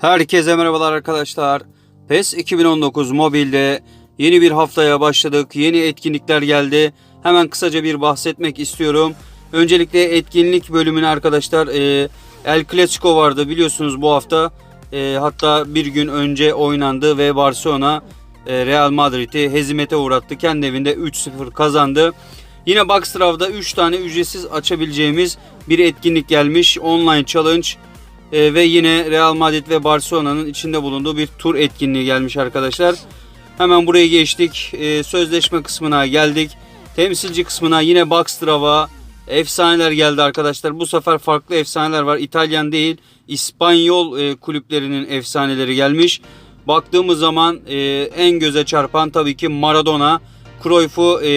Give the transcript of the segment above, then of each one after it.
Herkese merhabalar arkadaşlar. PES 2019 mobilde yeni bir haftaya başladık. Yeni etkinlikler geldi. Hemen kısaca bir bahsetmek istiyorum. Öncelikle etkinlik bölümüne arkadaşlar e, El Clasico vardı biliyorsunuz bu hafta. E, hatta bir gün önce oynandı ve Barcelona e, Real Madrid'i hezimete uğrattı. Kendi evinde 3-0 kazandı. Yine Boxtrav'da 3 tane ücretsiz açabileceğimiz bir etkinlik gelmiş. Online Challenge e, ve yine Real Madrid ve Barcelona'nın içinde bulunduğu bir tur etkinliği gelmiş arkadaşlar. Hemen buraya geçtik. E, sözleşme kısmına geldik. Temsilci kısmına yine Boxtrav'a efsaneler geldi arkadaşlar. Bu sefer farklı efsaneler var. İtalyan değil, İspanyol e, kulüplerinin efsaneleri gelmiş. Baktığımız zaman e, en göze çarpan tabii ki Maradona. Cruyff'u e,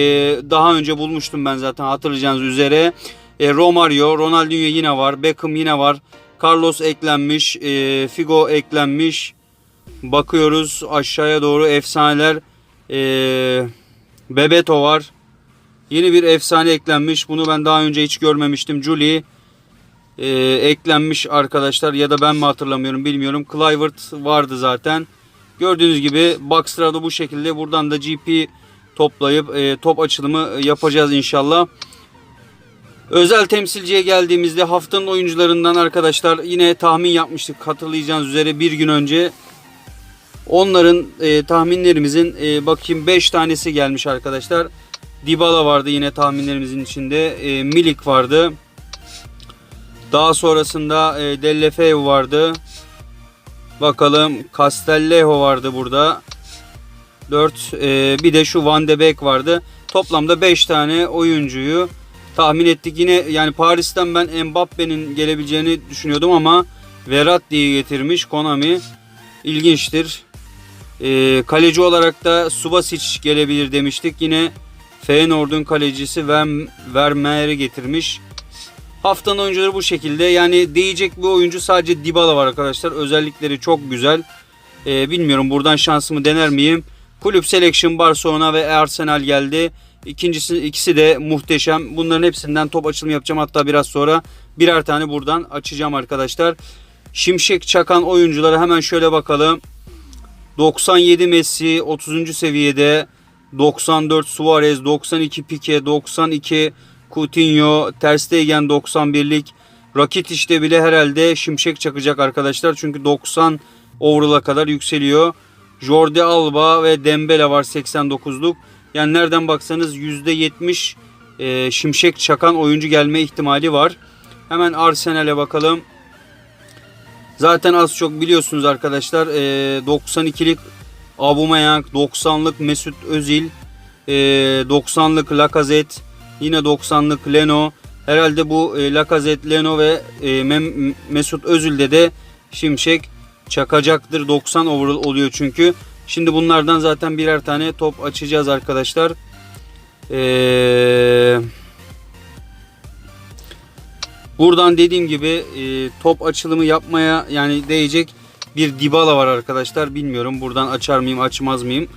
daha önce bulmuştum ben zaten hatırlayacağınız üzere. E, Romario, Ronaldinho yine var. Beckham yine var. Carlos eklenmiş. E, Figo eklenmiş. Bakıyoruz aşağıya doğru efsaneler. E, Bebeto var. Yeni bir efsane eklenmiş. Bunu ben daha önce hiç görmemiştim. Julie e, eklenmiş arkadaşlar ya da ben mi hatırlamıyorum bilmiyorum. Clivert vardı zaten. Gördüğünüz gibi Boxstra'da bu şekilde. Buradan da GP toplayıp e, top açılımı yapacağız inşallah. Özel temsilciye geldiğimizde haftanın oyuncularından arkadaşlar yine tahmin yapmıştık hatırlayacağınız üzere bir gün önce. Onların e, tahminlerimizin e, bakayım 5 tanesi gelmiş arkadaşlar. Dybala vardı yine tahminlerimizin içinde. E, Milik vardı. Daha sonrasında e, Dellefeu vardı. Bakalım Castellejo vardı burada. 4 e, bir de şu Van de Beek vardı. Toplamda 5 tane oyuncuyu tahmin ettik. Yine yani Paris'ten ben Mbappe'nin gelebileceğini düşünüyordum ama Verratti'yi getirmiş Konami. İlginçtir. E, kaleci olarak da Subasic gelebilir demiştik. Yine Feyenoord'un kalecisi Verm Vermeer'i getirmiş. Haftanın oyuncuları bu şekilde. Yani değecek bir oyuncu sadece Dybala var arkadaşlar. Özellikleri çok güzel. Ee, bilmiyorum buradan şansımı dener miyim? Kulüp Selection Barcelona ve Arsenal geldi. İkincisi ikisi de muhteşem. Bunların hepsinden top açılımı yapacağım. Hatta biraz sonra birer tane buradan açacağım arkadaşlar. Şimşek çakan oyunculara hemen şöyle bakalım. 97 Messi 30. seviyede. 94 Suarez, 92 Pique, 92 Coutinho, Ter Stegen 91'lik. Rakitiş'te bile herhalde şimşek çakacak arkadaşlar. Çünkü 90 overall'a kadar yükseliyor. Jordi Alba ve Dembele var 89'luk. Yani nereden baksanız %70 e, şimşek çakan oyuncu gelme ihtimali var. Hemen Arsenal'e bakalım. Zaten az çok biliyorsunuz arkadaşlar. E, 92'lik Aubameyang, 90'lık Mesut Özil, e, 90'lık Lacazette, yine 90'lık Leno. Herhalde bu e, Lacazette, Leno ve e, Mesut Özil'de de şimşek çakacaktır. 90 overall oluyor çünkü. Şimdi bunlardan zaten birer tane top açacağız arkadaşlar. Eee... Buradan dediğim gibi e, top açılımı yapmaya yani değecek bir Dybala var arkadaşlar. Bilmiyorum buradan açar mıyım açmaz mıyım.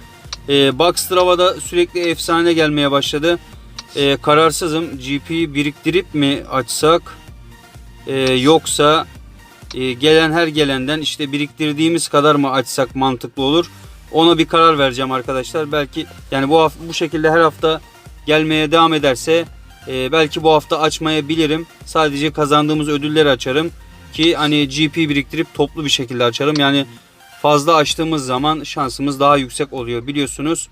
E, Boxstrava'da sürekli efsane gelmeye başladı. E, kararsızım. GP'yi biriktirip mi açsak e, yoksa e, gelen her gelenden işte biriktirdiğimiz kadar mı açsak mantıklı olur. Ona bir karar vereceğim arkadaşlar. Belki yani bu bu şekilde her hafta gelmeye devam ederse e, belki bu hafta açmayabilirim. Sadece kazandığımız ödülleri açarım ki hani GP biriktirip toplu bir şekilde açarım. Yani fazla açtığımız zaman şansımız daha yüksek oluyor biliyorsunuz.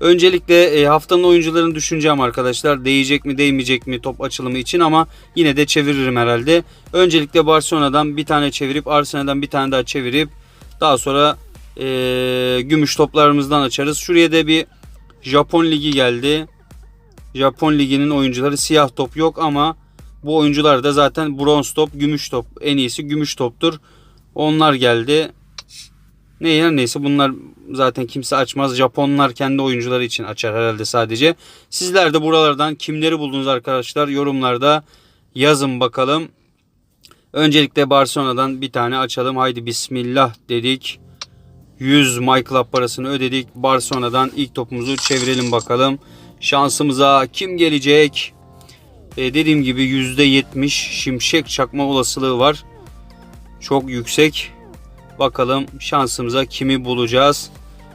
Öncelikle e, haftanın oyuncularını düşüneceğim arkadaşlar. Değecek mi değmeyecek mi top açılımı için ama yine de çeviririm herhalde. Öncelikle Barcelona'dan bir tane çevirip Arsenal'dan bir tane daha çevirip daha sonra e, gümüş toplarımızdan açarız. Şuraya da bir Japon Ligi geldi. Japon Ligi'nin oyuncuları siyah top yok ama bu oyuncular da zaten bronz top, gümüş top. En iyisi gümüş toptur. Onlar geldi. Ne her neyse bunlar zaten kimse açmaz. Japonlar kendi oyuncuları için açar herhalde sadece. Sizler de buralardan kimleri buldunuz arkadaşlar yorumlarda yazın bakalım. Öncelikle Barcelona'dan bir tane açalım. Haydi bismillah dedik. 100 My parasını ödedik. Barcelona'dan ilk topumuzu çevirelim bakalım. Şansımıza kim gelecek? E, dediğim gibi %70 şimşek çakma olasılığı var. Çok yüksek. Bakalım şansımıza kimi bulacağız.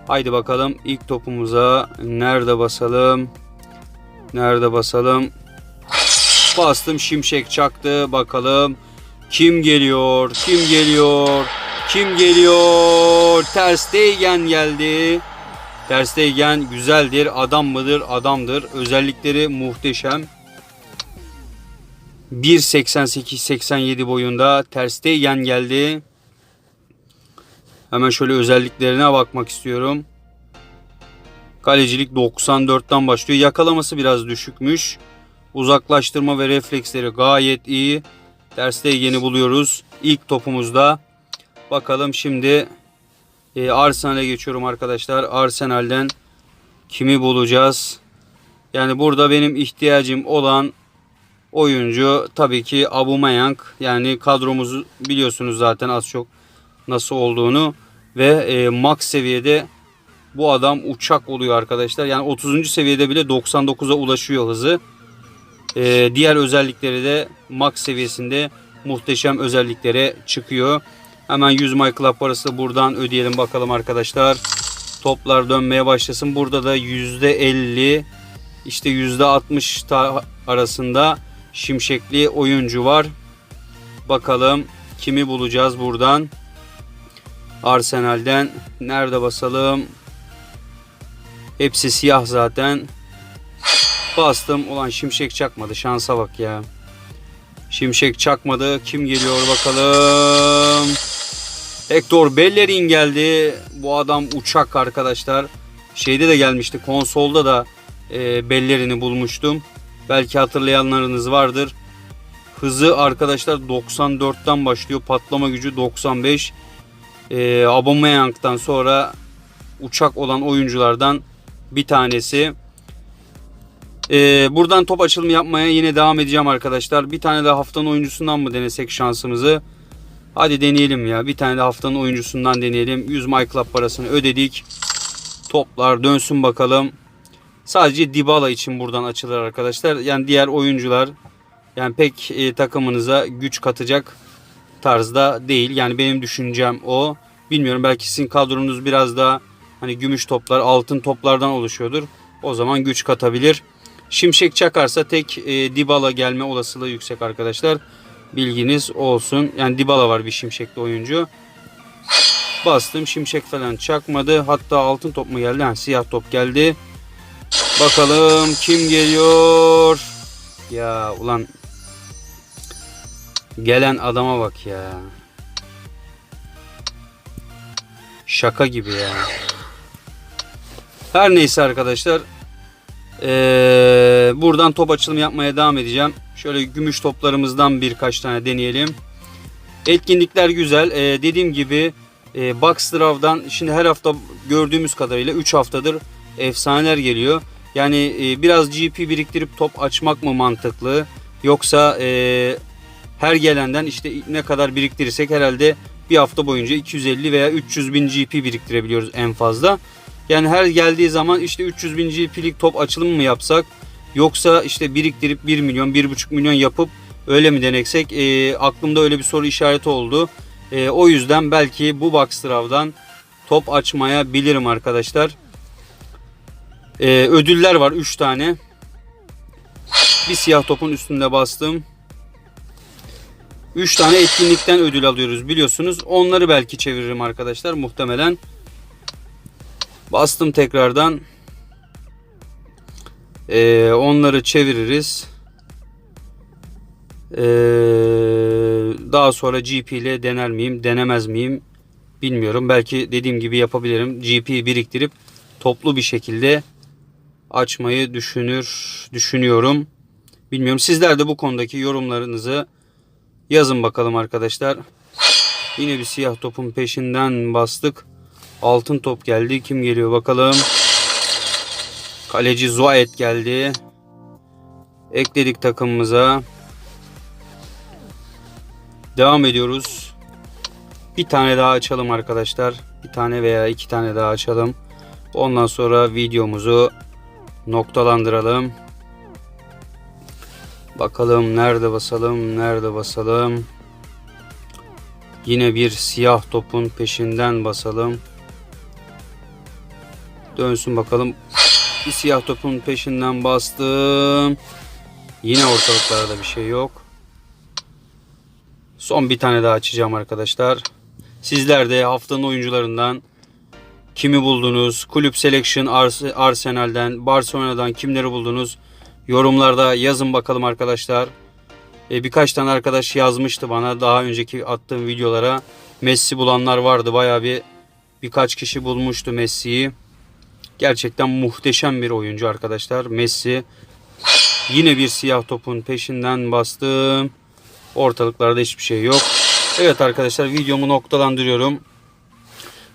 Haydi bakalım ilk topumuza nerede basalım? Nerede basalım? Bastım şimşek çaktı. Bakalım kim geliyor? Kim geliyor? Kim geliyor? Ter Stegen geldi. Ter Stegen güzeldir. Adam mıdır? Adamdır. Özellikleri muhteşem. 1.88-87 boyunda Ter Stegen geldi. Hemen şöyle özelliklerine bakmak istiyorum. Kalecilik 94'ten başlıyor. Yakalaması biraz düşükmüş. Uzaklaştırma ve refleksleri gayet iyi. Ter Stegen'i buluyoruz. İlk topumuzda. Bakalım şimdi e, Arsenal'e geçiyorum arkadaşlar. Arsenal'den kimi bulacağız? Yani burada benim ihtiyacım olan oyuncu tabii ki Aubameyang. Yani kadromuzu biliyorsunuz zaten az çok nasıl olduğunu ve e, max seviyede bu adam uçak oluyor arkadaşlar. Yani 30. seviyede bile 99'a ulaşıyor hızı. E, diğer özellikleri de max seviyesinde muhteşem özelliklere çıkıyor. Hemen 100 My parası da buradan ödeyelim bakalım arkadaşlar. Toplar dönmeye başlasın. Burada da %50 işte %60 ta- arasında şimşekli oyuncu var. Bakalım kimi bulacağız buradan. Arsenal'den nerede basalım? Hepsi siyah zaten. Bastım. Ulan şimşek çakmadı. Şansa bak ya. Şimşek çakmadı. Kim geliyor bakalım. Hector Bellerin geldi. Bu adam uçak arkadaşlar. Şeyde de gelmişti. Konsolda da e, Bellerin'i bulmuştum. Belki hatırlayanlarınız vardır. Hızı arkadaşlar 94'ten başlıyor. Patlama gücü 95. E, Aubameyang'dan sonra uçak olan oyunculardan bir tanesi. E, buradan top açılımı yapmaya yine devam edeceğim arkadaşlar. Bir tane daha haftanın oyuncusundan mı denesek şansımızı? Hadi deneyelim ya. Bir tane de haftanın oyuncusundan deneyelim. 100 My Club parasını ödedik. Toplar dönsün bakalım. Sadece Dybala için buradan açılır arkadaşlar. Yani diğer oyuncular yani pek e, takımınıza güç katacak tarzda değil. Yani benim düşüncem o. Bilmiyorum belki sizin kadronuz biraz daha hani gümüş toplar, altın toplardan oluşuyordur. O zaman güç katabilir. Şimşek çakarsa tek e, Dybala gelme olasılığı yüksek arkadaşlar. Bilginiz olsun. Yani Dybala var bir şimşekli oyuncu. Bastım şimşek falan çakmadı. Hatta altın top mu geldi? Ha, siyah top geldi. Bakalım kim geliyor? Ya ulan gelen adama bak ya. Şaka gibi ya. Her neyse arkadaşlar. Ee, buradan top açılımı yapmaya devam edeceğim. Şöyle gümüş toplarımızdan birkaç tane deneyelim. Etkinlikler güzel. Ee, dediğim gibi e, Boxdraw'dan şimdi her hafta gördüğümüz kadarıyla 3 haftadır efsaneler geliyor. Yani e, biraz GP biriktirip top açmak mı mantıklı? Yoksa e, her gelenden işte ne kadar biriktirirsek herhalde bir hafta boyunca 250 veya 300 bin GP biriktirebiliyoruz en fazla. Yani her geldiği zaman işte 300 bin GP'lik top açılımı mı yapsak? Yoksa işte biriktirip 1 milyon 1,5 milyon yapıp öyle mi deneksek? E, aklımda öyle bir soru işareti oldu. E, o yüzden belki bu Boxdraw'dan top açmaya bilirim arkadaşlar. E, ödüller var 3 tane. Bir siyah topun üstünde bastım. 3 tane etkinlikten ödül alıyoruz biliyorsunuz. Onları belki çeviririm arkadaşlar muhtemelen. Bastım tekrardan. Ee, onları çeviririz. Ee, daha sonra GP ile dener miyim, denemez miyim bilmiyorum. Belki dediğim gibi yapabilirim. GP biriktirip toplu bir şekilde açmayı düşünür, düşünüyorum. Bilmiyorum. Sizler de bu konudaki yorumlarınızı yazın bakalım arkadaşlar. Yine bir siyah topun peşinden bastık. Altın top geldi. Kim geliyor bakalım. Kaleci Zuayet geldi. Ekledik takımımıza. Devam ediyoruz. Bir tane daha açalım arkadaşlar. Bir tane veya iki tane daha açalım. Ondan sonra videomuzu noktalandıralım. Bakalım nerede basalım, nerede basalım. Yine bir siyah topun peşinden basalım. Dönsün bakalım. Bir siyah topun peşinden bastım. Yine ortalıklarda bir şey yok. Son bir tane daha açacağım arkadaşlar. Sizler de haftanın oyuncularından kimi buldunuz? Kulüp Selection Ars- Arsenal'den, Barcelona'dan kimleri buldunuz? Yorumlarda yazın bakalım arkadaşlar. E, birkaç tane arkadaş yazmıştı bana daha önceki attığım videolara. Messi bulanlar vardı. Bayağı bir birkaç kişi bulmuştu Messi'yi. Gerçekten muhteşem bir oyuncu arkadaşlar. Messi yine bir siyah topun peşinden bastım. Ortalıklarda hiçbir şey yok. Evet arkadaşlar videomu noktalandırıyorum.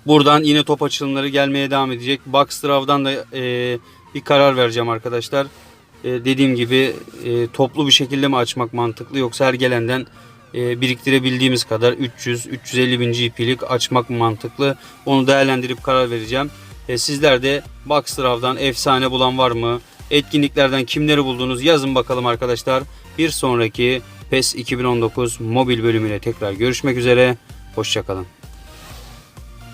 Buradan yine top açılımları gelmeye devam edecek. Boxdraw'dan da e, bir karar vereceğim arkadaşlar. E, dediğim gibi e, toplu bir şekilde mi açmak mantıklı yoksa her gelenden e, biriktirebildiğimiz kadar 300-350 bin GP'lik açmak mı mantıklı? Onu değerlendirip karar vereceğim. E, sizler de Boxdraw'dan efsane bulan var mı? Etkinliklerden kimleri buldunuz? Yazın bakalım arkadaşlar. Bir sonraki PES 2019 mobil bölümüyle tekrar görüşmek üzere. Hoşçakalın.